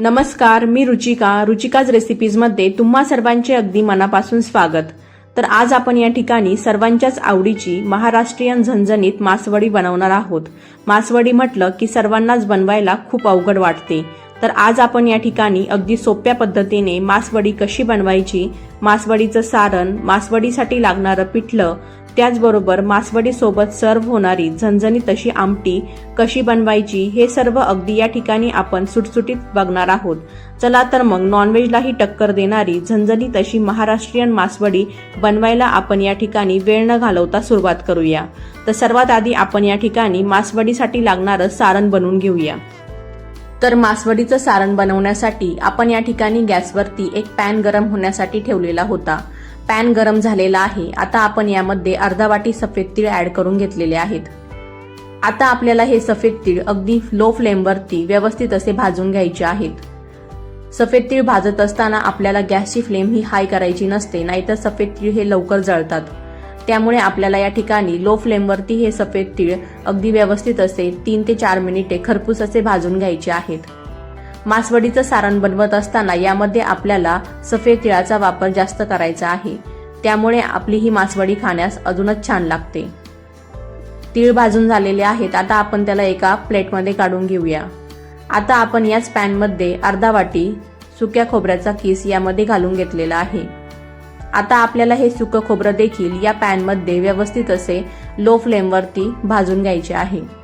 नमस्कार मी रुचिका. रुचिकाज रेसिपीजमध्ये तुम्हा सर्वांचे अगदी मनापासून स्वागत. तर आज आपण या ठिकाणी सर्वांच्याच आवडीची महाराष्ट्रीयन झणझणीत मासवडी बनवणार आहोत. मासवडी म्हटलं की सर्वांनाच बनवायला खूप अवघड वाटते. तर आज आपण या ठिकाणी अगदी सोप्या पद्धतीने मासवडी कशी बनवायची मासवडीचं सारण मासवडीसाठी लागणारं पिठलं त्याचबरोबर मासवडीसोबत सर्व होणारी झणझणी तशी आमटी कशी बनवायची हे सर्व अगदी या ठिकाणी आपण सुटसुटीत बघणार आहोत. चला तर मग नॉनव्हेजलाही टक्कर देणारी झणझणी तशी महाराष्ट्रीयन मासवडी बनवायला आपण या ठिकाणी वेळ न घालवता सुरुवात करूया. तर सर्वात आधी आपण या ठिकाणी मासवडीसाठी लागणारं सारण बनवून घेऊया. तर मासवडीचं सारण बनवण्यासाठी आपण या ठिकाणी गॅसवरती एक पॅन गरम होण्यासाठी ठेवलेला होता. पॅन गरम झालेला आहे. आता आपण यामध्ये अर्धा वाटी सफेद तीळ ॲड करून घेतलेले आहेत. आता आपल्याला हे सफेद तीळ अगदी लो फ्लेमवरती व्यवस्थित असे भाजून घ्यायचे आहेत. सफेद तीळ भाजत असताना आपल्याला गॅसची फ्लेम ही हाय करायची नसते नाहीतर सफेद तीळ हे लवकर जळतात. त्यामुळे आपल्याला या ठिकाणी लो फ्लेमवरती हे सफेद तीळ अगदी व्यवस्थित असे तीन ते चार मिनिटे खरपूस असे भाजून घ्यायचे आहेत. मासवडीचं सारण बनवत असताना यामध्ये आपल्याला सफेद तिळाचा वापर जास्त करायचा आहे. त्यामुळे आपली ही मासवडी खाण्यास अजूनच छान लागते. तीळ भाजून झालेले आहेत. आता आपण त्याला एका प्लेटमध्ये काढून घेऊया. आता आपण याच पॅनमध्ये अर्धा वाटी सुक्या खोबऱ्याचा किस यामध्ये घालून घेतलेला आहे. आता आपल्याला हे सुकं खोबरं देखील या पॅनमध्ये व्यवस्थित असे लो फ्लेमवरती भाजून घ्यायचे आहे.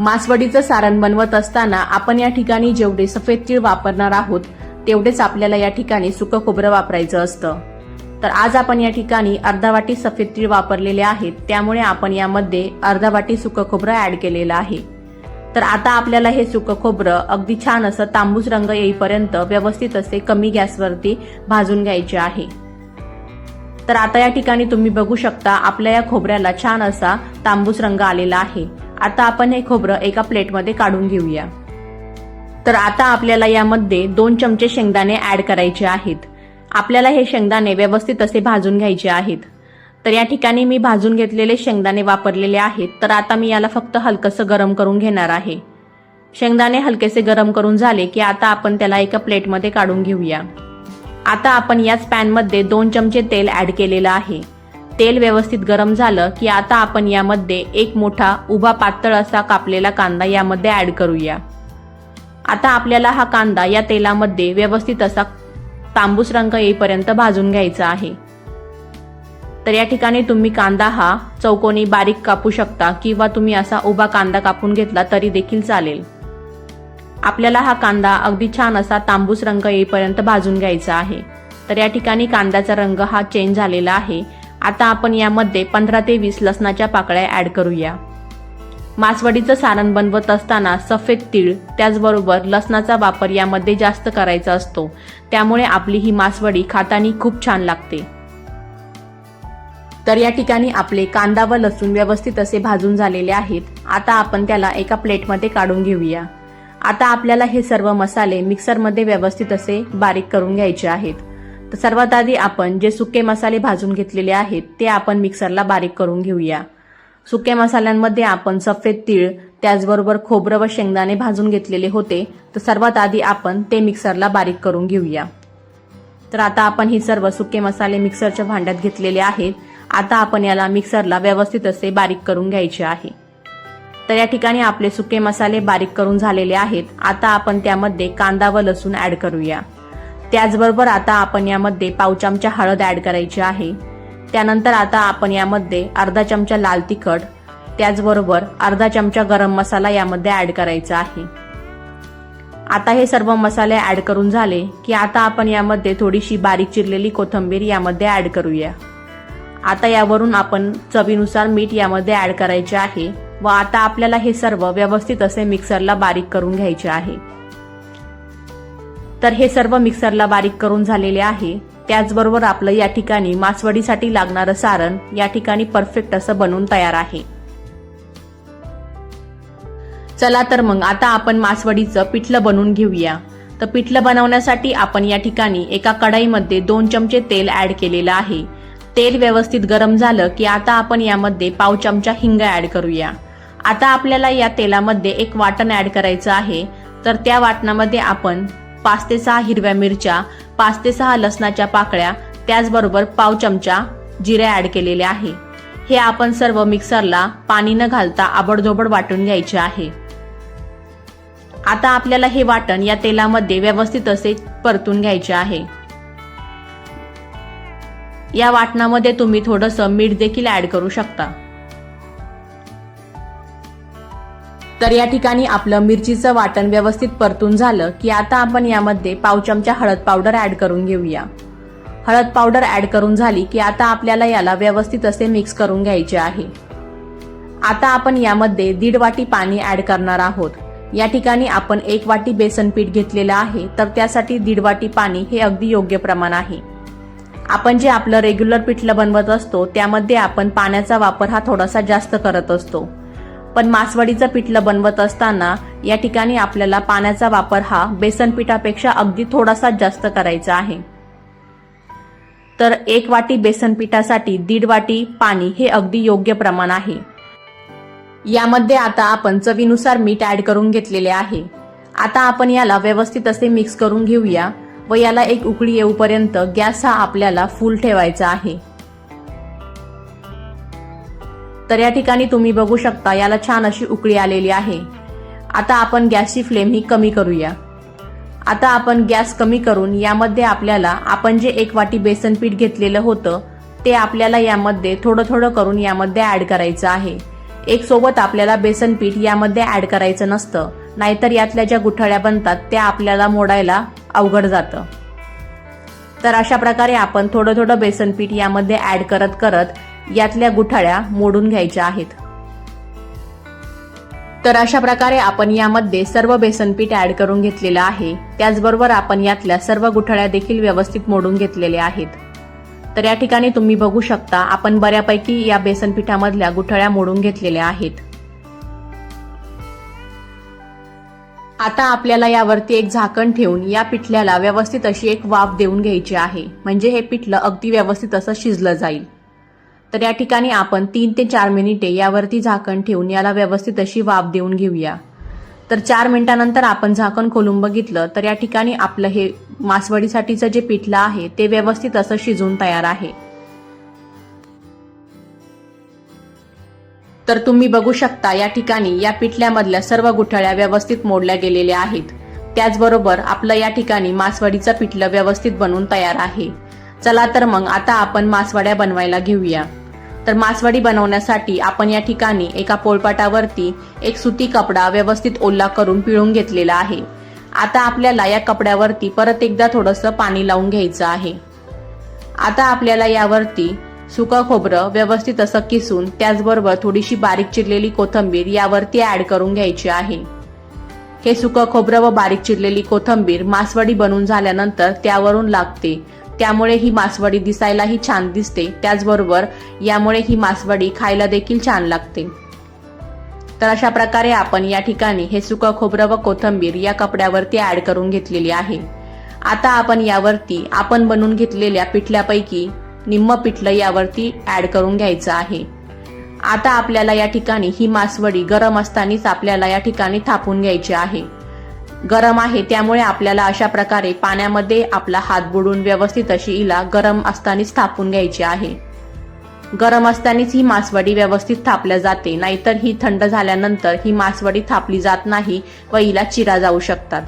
मासवडीचं सारण बनवत असताना आपण या ठिकाणी जेवढे सफेद तीळ वापरणार आहोत तेवढेच आपल्याला या ठिकाणी सुकं खोबरं वापरायचं असतं. तर आज आपण या ठिकाणी अर्धा वाटी सफेद तीळ वापरलेले आहेत त्यामुळे आपण यामध्ये अर्धा वाटी सुकं खोबरं ऍड केलेलं आहे. तर आता आपल्याला हे सुकं खोबरं अगदी छान असं तांबूस रंग येईपर्यंत व्यवस्थित असे कमी गॅसवरती भाजून घ्यायचे आहे. तर आता या ठिकाणी तुम्ही बघू शकता आपल्या या खोबऱ्याला छान असा तांबूस रंग आलेला आहे. आता आपण हे खोबरं एका प्लेटमध्ये काढून घेऊया. तर आता आपल्याला यामध्ये दोन चमचे शेंगदाणे ॲड करायचे आहेत. आपल्याला हे शेंगदाणे व्यवस्थित असे भाजून घ्यायचे आहेत. तर या ठिकाणी मी भाजून घेतलेले शेंगदाणे वापरलेले आहेत. तर आता मी याला फक्त हलकंसं गरम करून घेणार आहे. शेंगदाणे हलकेसे गरम करून झाले की आता आपण त्याला एका प्लेटमध्ये काढून घेऊया. आता आपण याच पॅनमध्ये दोन चमचे तेल ॲड केलेलं आहे. तेल व्यवस्थित गरम झालं की आता आपण यामध्ये एक मोठा उभा पातळ असा कापलेला कांदा यामध्ये ॲड करूया. आता आपल्याला हा कांदा या तेलामध्ये व्यवस्थित असा तांबूस रंग येईपर्यंत भाजून घ्यायचा आहे. तर या ठिकाणी तुम्ही कांदा हा चौकोनी बारीक कापू शकता किंवा तुम्ही असा उभा कांदा कापून घेतला तरी देखील चालेल. आपल्याला हा कांदा अगदी छान असा तांबूस रंग येईपर्यंत भाजून घ्यायचा आहे. तर या ठिकाणी कांद्याचा रंग हा चेंज झालेला आहे. आता आपण यामध्ये पंधरा ते वीस लसणाच्या पाकळ्या ॲड करूया. मासवडीचं सारण बनवत असताना सफेद तीळ त्याचबरोबर लसणाचा वापर यामध्ये जास्त करायचा असतो. त्यामुळे आपली ही मासवडी खातानी खूप छान लागते. तर या ठिकाणी आपले कांदा व लसूण व्यवस्थित असे भाजून झालेले आहेत. आता आपण त्याला एका प्लेटमध्ये काढून घेऊया. आता आपल्याला हे सर्व मसाले मिक्सरमध्ये व्यवस्थित असे बारीक करून घ्यायचे आहेत. तर सर्वात आधी आपण जे सुके मसाले भाजून घेतलेले आहेत ते आपण मिक्सरला बारीक करून घेऊया. सुक्या मसाल्यांमध्ये आपण सफेद तीळ त्याचबरोबर खोबरं व शेंगदाणे भाजून घेतलेले होते तर सर्वात आधी आपण ते मिक्सरला बारीक करून घेऊया. तर आता आपण ही सर्व सुके मसाले मिक्सरच्या भांड्यात घेतलेले आहेत. आता आपण याला मिक्सरला व्यवस्थित असे बारीक करून घ्यायचे आहे. तर या ठिकाणी आपले सुके मसाले बारीक करून झालेले आहेत. आता आपण त्यामध्ये कांदा व लसूण ऍड करूया. त्याचबरोबर आता आपण यामध्ये पाव चमचा हळद ॲड करायची आहे. त्यानंतर आता आपण यामध्ये अर्धा चमचा लाल तिखट त्याचबरोबर अर्धा चमचा गरम मसाला यामध्ये ॲड करायचा आहे. आता हे सर्व मसाले ॲड करून झाले की आता आपण यामध्ये थोडीशी बारीक चिरलेली कोथंबीर यामध्ये ॲड करूया. आता यावरून आपण चवीनुसार मीठ यामध्ये ॲड करायचे आहे व आता आपल्याला हे सर्व व्यवस्थित असे मिक्सरला बारीक करून घ्यायचे आहे. तर हे सर्व मिक्सरला बारीक करून झालेले आहे. त्याचबरोबर आपलं या ठिकाणी मासवडीसाठी लागणारं सारण या ठिकाणी परफेक्ट असं बनवून तयार आहे. चला तर मग आता आपण मासवडीचं पिठलं बनवून घेऊया. तर पिठलं बनवण्यासाठी आपण या ठिकाणी एका कढाईमध्ये दोन चमचे तेल ऍड केलेलं आहे. तेल व्यवस्थित गरम झालं की आता आपण यामध्ये पाव चमचा हिंग ऍड करूया. आता आपल्याला या तेलामध्ये एक वाटण ॲड करायचं आहे. तर त्या वाटणामध्ये आपण पाच ते सहा हिरव्या मिरच्या पाच ते सहा लसणाच्या पाकळ्या त्याचबरोबर पाव चमचा जिरे ॲड केलेले आहे. हे आपण सर्व मिक्सरला पाणी न घालता आबडधोबड वाटून घ्यायचे आहे. आता आपल्याला हे वाटण या तेलामध्ये व्यवस्थित असे परतून घ्यायचे आहे. या वाटणामध्ये तुम्ही थोडंसं मीठ देखील ऍड करू शकता. तर या ठिकाणी आपलं मिरचीचं वाटण व्यवस्थित परतून झालं की आता आपण यामध्ये पाव चमचा हळद पावडर ॲड करून घेऊया. हळद पावडर ॲड करून झाली की आता आपल्याला याला व्यवस्थित असे मिक्स करून घ्यायचे आहे. आता आपण यामध्ये दीड वाटी पाणी ॲड करणार आहोत. या ठिकाणी आपण एक वाटी बेसन पीठ घेतलेलं आहे तर त्यासाठी दीड वाटी पाणी हे अगदी योग्य प्रमाण आहे. आपण जे आपलं रेग्युलर पिठलं बनवत असतो त्यामध्ये आपण पाण्याचा वापर हा थोडासा जास्त करत असतो. पण मासवडीचं पिठलं बनवत असताना या ठिकाणी आपल्याला पाण्याचा वापर हा बेसन पिठापेक्षा अगदी थोडासा जास्त करायचा आहे. तर एक वाटी बेसन पिठासाठी दीड वाटी पाणी हे अगदी योग्य प्रमाण आहे. यामध्ये आता आपण चवीनुसार मीठ ऍड करून घेतलेले आहे. आता आपण याला व्यवस्थित असे मिक्स करून घेऊया व याला एक उकळी येऊपर्यंत गॅस हा आपल्याला फुल ठेवायचा आहे. तर या ठिकाणी तुम्ही बघू शकता याला छान अशी उकळी आलेली आहे. आता आपण गॅसची फ्लेम ही कमी करूया. आता आपण गॅस कमी करून यामध्ये आपल्याला आपण जे एक वाटी बेसन पीठ घेतलेलं होतं ते आपल्याला यामध्ये थोडं थोडं करून यामध्ये ॲड करायचं आहे. एक सोबत आपल्याला बेसन पीठ यामध्ये ॲड करायचं नसतं नाहीतर यातल्या ज्या गुठळ्या बनतात त्या आपल्याला मोडायला अवघड जातं. तर अशा प्रकारे आपण थोडं थोडं बेसन पीठ यामध्ये ॲड करत करत यातल्या गुठळ्या मोडून घ्यायच्या आहेत. तर अशा प्रकारे आपण यामध्ये सर्व बेसन पीठ ऍड करून घेतलेलं आहे. त्याचबरोबर आपण यातल्या सर्व गुठळ्या देखील व्यवस्थित मोडून घेतलेल्या आहेत. तर या ठिकाणी तुम्ही बघू शकता आपण बऱ्यापैकी या बेसन पिठामधल्या गुठळ्या मोडून घेतलेल्या आहेत. आता आपल्याला यावरती एक झाकण ठेवून या पिठल्याला व्यवस्थित अशी एक वाफ देऊन घ्यायची आहे. म्हणजे हे पिठलं अगदी व्यवस्थित असं शिजलं जाईल. तर या ठिकाणी आपण तीन ते चार मिनिटे यावरती झाकण ठेवून याला व्यवस्थित अशी वाफ देऊन घेऊया. तर चार मिनिटानंतर आपण झाकण खोलून बघितलं तर या ठिकाणी आपलं हे मासवडीसाठीचं जे पिठलं आहे ते व्यवस्थित असं शिजून तयार आहे. तर तुम्ही बघू शकता या ठिकाणी या पिठल्यामधल्या सर्व गुठळ्या व्यवस्थित मोडल्या गेलेल्या आहेत. त्याचबरोबर आपलं या ठिकाणी मासवडीचं पिठलं व्यवस्थित बनवून तयार आहे. चला तर मग आता आपण मासवड्या बनवायला घेऊया. तर मासवडी बनवण्यासाठी आपण या ठिकाणी एका पोळपाटावरती एक सुती कपडा व्यवस्थित ओला करून पिळून घेतलेला आहे. आता आपल्याला या कपड्यावरती परत एकदा थोडंसं पाणी लावून घ्यायचं आहे. आता आपल्याला यावरती सुकं खोबरं व्यवस्थित असं किसून त्याचबरोबर थोडीशी बारीक चिरलेली कोथंबीर यावरती ॲड करून घ्यायची आहे. हे सुकं खोबरं व बारीक चिरलेली कोथंबीर मासवडी बनून झाल्यानंतर त्यावरून लागते. त्यामुळे ही मासवडी दिसायलाही छान दिसते त्याचबरोबर यामुळे ही मासवडी खायला देखील छान लागते. तर अशा प्रकारे आपण या ठिकाणी हे सुकं खोबरं व कोथंबीर या कपड्यावरती ऍड करून घेतलेली आहे. आता आपण यावरती आपण बनवून घेतलेल्या पिठल्यापैकी निम्म पिठलं यावरती ऍड करून घ्यायचं आहे. आता आपल्याला या ठिकाणी ही मासवडी गरम असतानाच आपल्याला या ठिकाणी थापून घ्यायची आहे. गरम आहे त्यामुळे आपल्याला अशा प्रकारे पाण्यामध्ये आपला हात बुडून व्यवस्थित अशी हिला गरम असतानाच थापून घ्यायची आहे. गरम असतानाच ही मासवडी व्यवस्थित थापल्या जाते नाहीतर ही थंड झाल्यानंतर ही मासवडी थापली जात नाही व हिला चिरा जाऊ शकतात.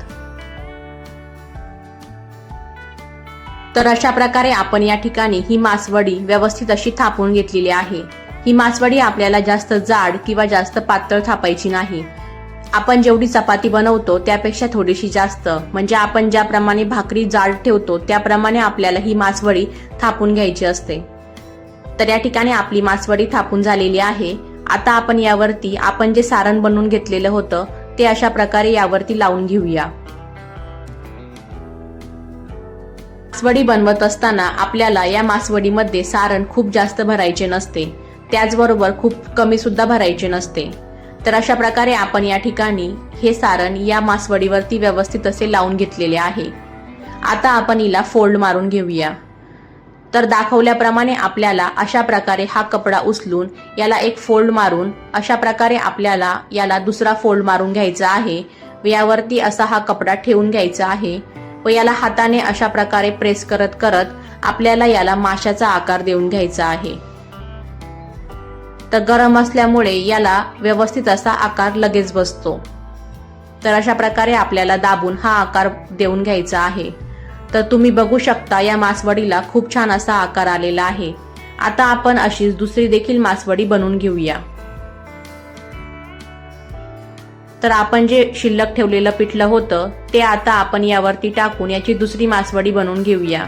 तर अशा प्रकारे आपण या ठिकाणी ही मासवडी व्यवस्थित अशी थापून घेतलेली आहे. ही मासवडी आपल्याला जास्त जाड किंवा जास्त पातळ थापायची नाही. आपण जेवढी चपाती बनवतो त्यापेक्षा थोडीशी जास्त. म्हणजे आपण ज्याप्रमाणे भाकरी जाड ठेवतो त्याप्रमाणे आपल्याला ही मासवडी थापून घ्यायची असते. तर या ठिकाणी आपली मासवडी थापून झालेली आहे. आता आपण यावरती आपण जे सारण बनवून घेतलेलं होतं ते अशा प्रकारे यावरती लावून घेऊया. मासवडी बनवत असताना आपल्याला या मासवडीमध्ये सारण खूप जास्त भरायचे नसते. त्याचबरोबर खूप कमी सुद्धा भरायचे नसते. तर अशा प्रकारे आपण या ठिकाणी हे सारण या मासवडीवरती व्यवस्थित असे लावून घेतलेले आहे. आता आपण हिला फोल्ड मारून घेऊया. तर दाखवल्याप्रमाणे आपल्याला अशा प्रकारे हा कपडा उचलून याला एक फोल्ड मारून अशा प्रकारे आपल्याला याला दुसरा फोल्ड मारून घ्यायचा आहे व यावरती असा हा कपडा ठेवून घ्यायचा आहे व याला हाताने अशा प्रकारे प्रेस करत करत आपल्याला याला माशाचा आकार देऊन घ्यायचा आहे. तर गरम असल्यामुळे याला व्यवस्थित असा आकार लगेच बसतो. तर अशा प्रकारे आपल्याला दाबून हा आकार देऊन घ्यायचा आहे. तर तुम्ही बघू शकता या मासवडीला खूप छान असा आकार आलेला आहे. आता आपण अशीच दुसरी देखील मासवडी बनवून घेऊया. तर आपण जे शिल्लक ठेवलेलं पिठलं होतं ते आता आपण यावरती टाकून याची दुसरी मासवडी बनवून घेऊया.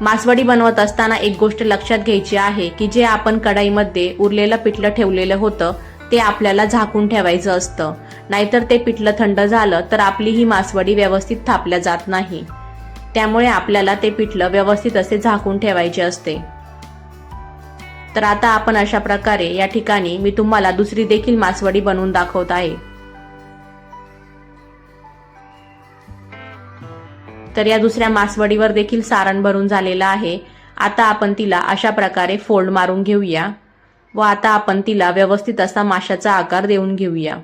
मासवडी बनवत असताना एक गोष्ट लक्षात घ्यायची आहे की जे आपण कढाईमध्ये उरलेलं पिठलं ठेवलेलं होतं ते आपल्याला झाकून ठेवायचं असतं. नाहीतर ते पिठलं थंड झालं तर आपली ही मासवडी व्यवस्थित थापल्या जात नाही. त्यामुळे आपल्याला ते पिठलं व्यवस्थित असे झाकून ठेवायचे असते. तर आता आपण अशा प्रकारे या ठिकाणी मी तुम्हाला दुसरी देखील मासवडी बनवून दाखवत आहे. तर या दुसऱ्या मासवडीवर देखील सारण भरून झालेलं आहे. आता आपण तिला अशा प्रकारे फोल्ड मारून घेऊया व आता आपण तिला व्यवस्थित असा माशाचा आकार देऊन घेऊया.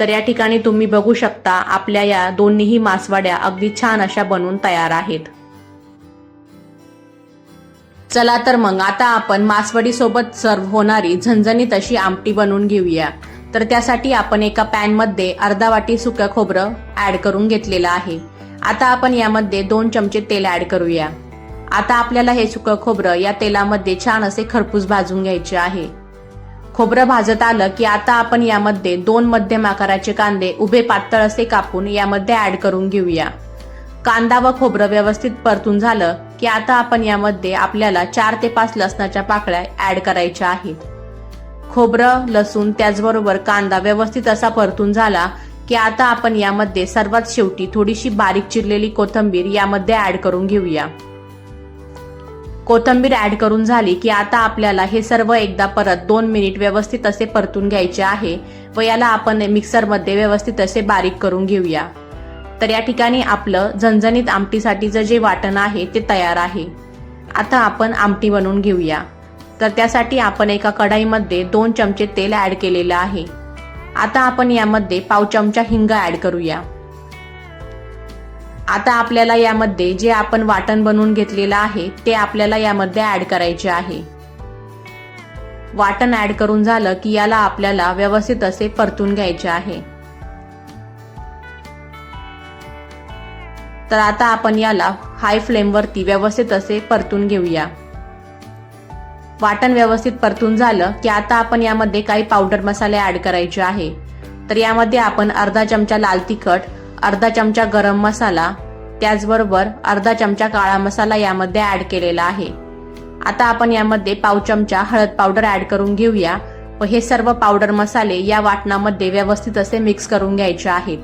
तर या ठिकाणी तुम्ही बघू शकता आपल्या या दोन्हीही मासवाड्या अगदी छान अशा बनवून तयार आहेत. चला तर मग आता आपण मासवडी सोबत सर्व होणारी झणझणीत अशी आमटी बनवून घेऊया. तर त्यासाठी आपण एका पॅनमध्ये अर्धा वाटी सुकं खोबरं ॲड करून घेतलेलं आहे. आता आपण यामध्ये दोन चमचे तेल ॲड करूया. आता आपल्याला हे सुकं खोबरं या तेलामध्ये छान असे खरपूस भाजून घ्यायचे आहे. खोबरं भाजत आलं की आता आपण यामध्ये दोन मध्यम आकाराचे कांदे उभे पातळ असे कापून यामध्ये ऍड करून घेऊया. कांदा व खोबरं व्यवस्थित परतून झालं की आता आपण यामध्ये आपल्याला चार ते पाच लसणाच्या पाकळ्या ऍड करायच्या आहेत. खोबरं लसूण त्याचबरोबर कांदा व्यवस्थित असा परतून झाला की आता आपण यामध्ये सर्वात शेवटी थोडीशी बारीक चिरलेली कोथंबीर यामध्ये ऍड करून घेऊया. कोथंबीर ऍड करून झाली की आता आपल्याला हे सर्व एकदा परत दोन मिनिट व्यवस्थित असे परतून घ्यायचे आहे व याला आपण मिक्सरमध्ये व्यवस्थित असे बारीक करून घेऊया. तर या ठिकाणी आपलं झणझणीत आमटीसाठीचं जे वाटण आहे ते तयार आहे. आता आपण आमटी बनवून घेऊया. तर त्यासाठी आपण एका कढाईमध्ये दोन चमचे तेल ॲड केलेलं आहे. आता आपण यामध्ये पाव चमचा हिंग ॲड करूया. आता आपल्याला यामध्ये जे आपण वाटण बनवून घेतलेलं आहे ते आपल्याला यामध्ये ॲड करायचे आहे. वाटण ॲड करून झालं की याला आपल्याला व्यवस्थित असे परतून घ्यायचे आहे. तर आता आपण याला हाय फ्लेमवरती व्यवस्थित असे परतून घेऊया. वाटण व्यवस्थित परतून झालं की आता आपण यामध्ये काही पावडर मसाले ॲड करायचे आहे. तर यामध्ये आपण अर्धा चमचा लाल तिखट अर्धा चमचा गरम मसाला त्याचबरोबर अर्धा चमचा काळा मसाला यामध्ये ॲड केलेला आहे. आता आपण यामध्ये पाव चमचा हळद पावडर ॲड करून घेऊया व हे सर्व पावडर मसाले या वाटणामध्ये व्यवस्थित असे मिक्स करून घ्यायचे आहेत.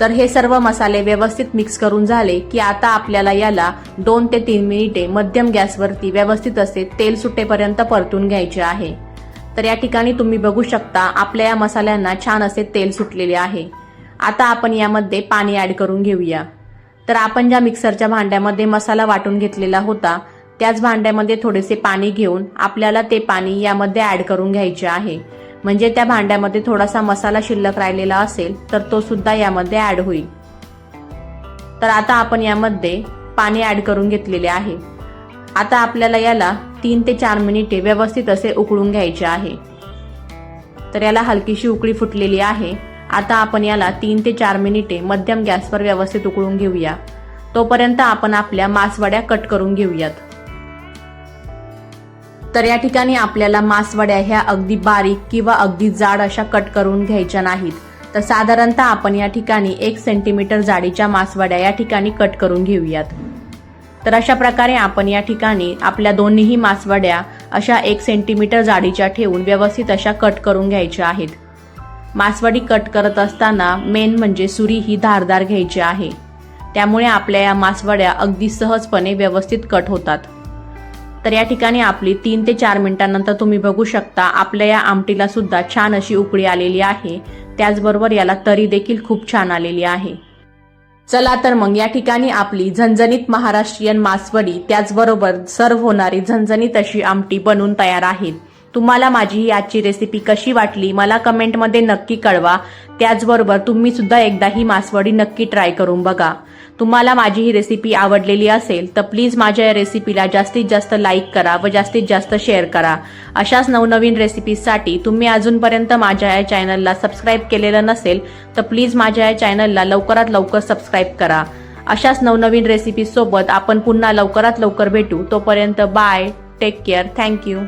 तर हे सर्व मसाले व्यवस्थित मिक्स करून झाले की आता आपल्याला याला दोन ते तीन मिनिटे मध्यम गॅसवरती व्यवस्थित असे तेल सुटेपर्यंत परतून घ्यायचे आहे. तर या ठिकाणी तुम्ही बघू शकता आपल्या या मसाल्यांना छान असे तेल सुटलेले आहे. आता आपण यामध्ये पाणी ॲड करून घेऊया. तर आपण ज्या मिक्सरच्या भांड्यामध्ये मसाला वाटून घेतलेला होता त्याच भांड्यामध्ये थोडेसे पाणी घेऊन आपल्याला ते पाणी यामध्ये ॲड करून घ्यायचे आहे. म्हणजे त्या भांड्यामध्ये थोडासा मसाला शिल्लक राहिलेला असेल तर तो सुद्धा यामध्ये ॲड होईल. तर आता आपण यामध्ये पाणी ॲड करून घेतलेले आहे. आता आपल्याला याला तीन ते चार मिनिटे व्यवस्थित असे उकळून घ्यायचे आहे. तर याला हलकीशी उकळी फुटलेली आहे. आता आपण याला तीन ते चार मिनिटे मध्यम गॅसवर व्यवस्थित उकळून घेऊया. तोपर्यंत आपण आपल्या मासवड्या कट करून घेऊयात. तर या ठिकाणी आपल्याला मासवड्या ह्या अगदी बारीक किंवा अगदी जाड अशा कट करून घ्यायच्या नाहीत. तर साधारणतः आपण या ठिकाणी एक सेंटीमीटर जाडीच्या मासवड्या या ठिकाणी कट करून घेऊयात. तर अशा प्रकारे आपण या ठिकाणी आपल्या दोन्हीही मासवड्या अशा एक सेंटीमीटर जाडीच्या ठेवून व्यवस्थित अशा कट करून घ्यायच्या आहेत. मासवडी कट करत असताना मेन म्हणजे सुरी ही धारदार घ्यायची आहे. त्यामुळे आपल्या या मासवड्या अगदी सहजपणे व्यवस्थित कट होतात. तर या ठिकाणी आपली तीन ते चार मिनिटांनंतर तुम्ही बघू शकता आपल्या या आमटीला सुद्धा छान अशी उकळी आलेली आहे. त्याचबरोबर याला तरी देखील खूप छान आलेली आहे. चला तर मग या ठिकाणी आपली झणझणीत महाराष्ट्रीयन मासवडी त्याचबरोबर सर्व होणारी झणझणीत अशी आमटी बनून तयार आहेत तुम्हाला माझी ही आजची रेसिपी कशी वाटली मला कमेंटमध्ये नक्की कळवा. त्याचबरोबर तुम्ही सुद्धा एकदा ही मासवडी नक्की ट्राय करून बघा. तुम्हाला माझी ही रेसिपी आवडलेली असेल तर प्लीज माझ्या या रेसिपीला जास्तीत जास्त लाईक करा व जास्तीत जास्त शेअर करा. अशाच नवनवीन रेसिपीजसाठी तुम्ही अजूनपर्यंत माझ्या या चॅनलला सबस्क्राईब केलेलं नसेल तर प्लीज माझ्या या चॅनलला लवकरात लवकर सबस्क्राईब करा. अशाच नवनवीन रेसिपीज सोबत आपण पुन्हा लवकरात लवकर भेटू. तोपर्यंत बाय टेक केअर थँक्यू